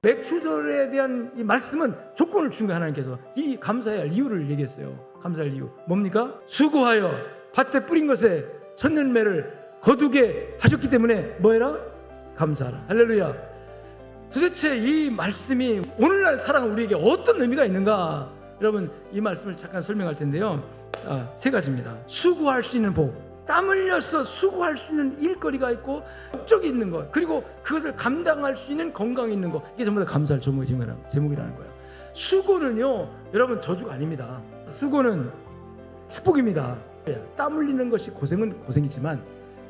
맥주절에 대한 이 말씀은 조건을 준 거예요 하나님께서 이 감사해야 할 이유를 얘기했어요. 감사할 이유. 뭡니까? 수고하여 밭에 뿌린 것에 천년매를 거두게 하셨기 때문에 뭐해라? 감사하라. 할렐루야. 도대체 이 말씀이 오늘날 살아가는 우리에게 어떤 의미가 있는가? 여러분 이 말씀을 잠깐 설명할 텐데요. 아, 세 가지입니다. 수고할 수 있는 복 땀 흘려서 수고할 수 있는 일거리가 있고 목적이 있는 것. 그리고 그것을 감당할 수 있는 건강이 있는 것. 이게 전부 다 감사할 제목이- 제목이라는, 제목이라는 거예요. 수고는요 여러분 저주가 아닙니다. 수고는 축복입니다. 땀 흘리는 것이 고생은 고생이지만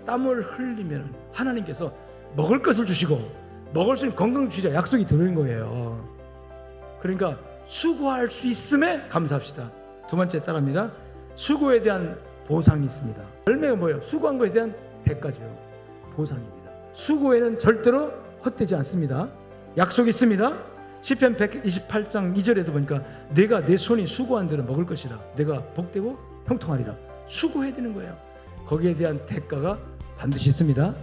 땀을 흘리면 하나님께서 먹을 것을 주시고 먹을 수 있는 건강 주시자 약속이 들어있는 거예요. 그러니까 수고할 수 있음에 감사합시다. 두 번째 따라합니다. 수고에 대한 보상이 있습니다. 열매가 뭐예요? 수고한 것에 대한 대가죠 보상입니다. 수고에는 절대로 헛되지 않습니다. 약속이 있습니다. 시편 128장 2절에도 보니까 내가 내 손이 수고한 대로 먹을 것이라 내가 복되고 형통하리라. 수고해야 되는 거예요. 거기에 대한 대가가 반드시 있습니다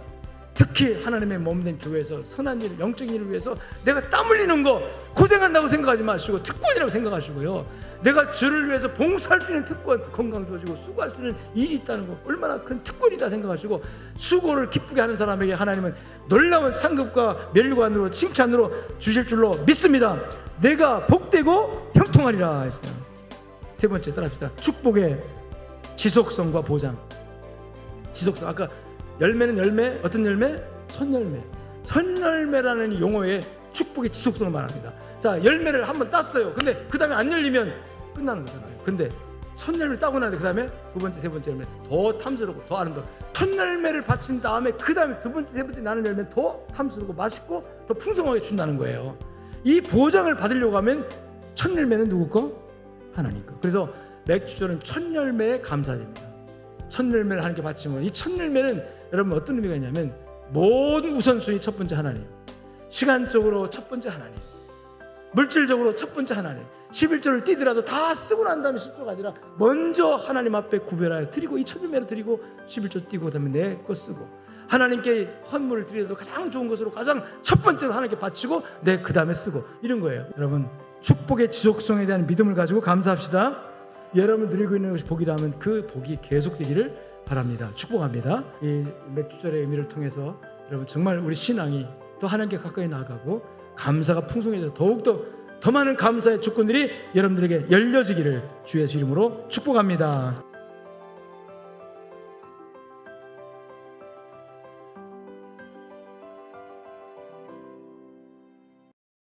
특히 하나님의 몸된 교회에서 선한 일, 영적인 일을 위해서 내가 땀 흘리는 거 고생한다고 생각하지 마시고 특권이라고 생각하시고요. 내가 주를 위해서 봉사할 수 있는 특권, 건강 주어지고 수고할 수 있는 일이 있다는 거 얼마나 큰 특권이다 생각하시고 수고를 기쁘게 하는 사람에게 하나님은 놀라운 상급과 멸관으로 칭찬으로 주실 줄로 믿습니다. 내가 복되고 형통하리라 했어요. 세 번째 따라합시다. 축복의 지속성과 보장. 지속성 아까 열매는 열매 어떤 열매? 선열매. 선열매라는 용어의 축복의 지속성을 말합니다. 자 열매를 한번 땄어요. 근데 그 다음에 안 열리면 끝나는 거잖아요. 근데 선열매 따고 나는데 그 다음에 두 번째 세 번째 열매 더 탐스럽고 더 아름다워. 선열매를 바친 다음에 그 다음에 두 번째 세 번째 나는 열매 더 탐스럽고 맛있고 더 풍성하게 준다는 거예요. 이 보장을 받으려고 하면 첫 열매는 누구 거? 하나님 거. 그래서 맥주절은 첫 열매에 감사됩니다 첫 열매를 하나님께 바치면 이 첫 열매는 여러분 어떤 의미가 있냐면 모든 우선순위 첫 번째 하나님 시간적으로 첫 번째 하나님 물질적으로 첫 번째 하나님 11조를 띄더라도 다 쓰고 난 다음에 10조가 아니라 먼저 하나님 앞에 구별하여 드리고 이 첫 열매로 드리고 11조 띄고 그다음에 내거 쓰고 하나님께 헌물을 드려도 가장 좋은 것으로 가장 첫 번째로 하나님께 바치고 내 그 다음에 쓰고 이런 거예요. 여러분 축복의 지속성에 대한 믿음을 가지고 감사합시다 여러분 누리고 있는 것이 복이라면 그 복이 계속되기를 바랍니다. 축복합니다. 이 맥주절의 의미를 통해서 여러분 정말 우리 신앙이 또 하나님께 가까이 나아가고 감사가 풍성해져서 더욱더 더 많은 감사의 조건들이 여러분들에게 열려지기를 주의 이름으로 축복합니다.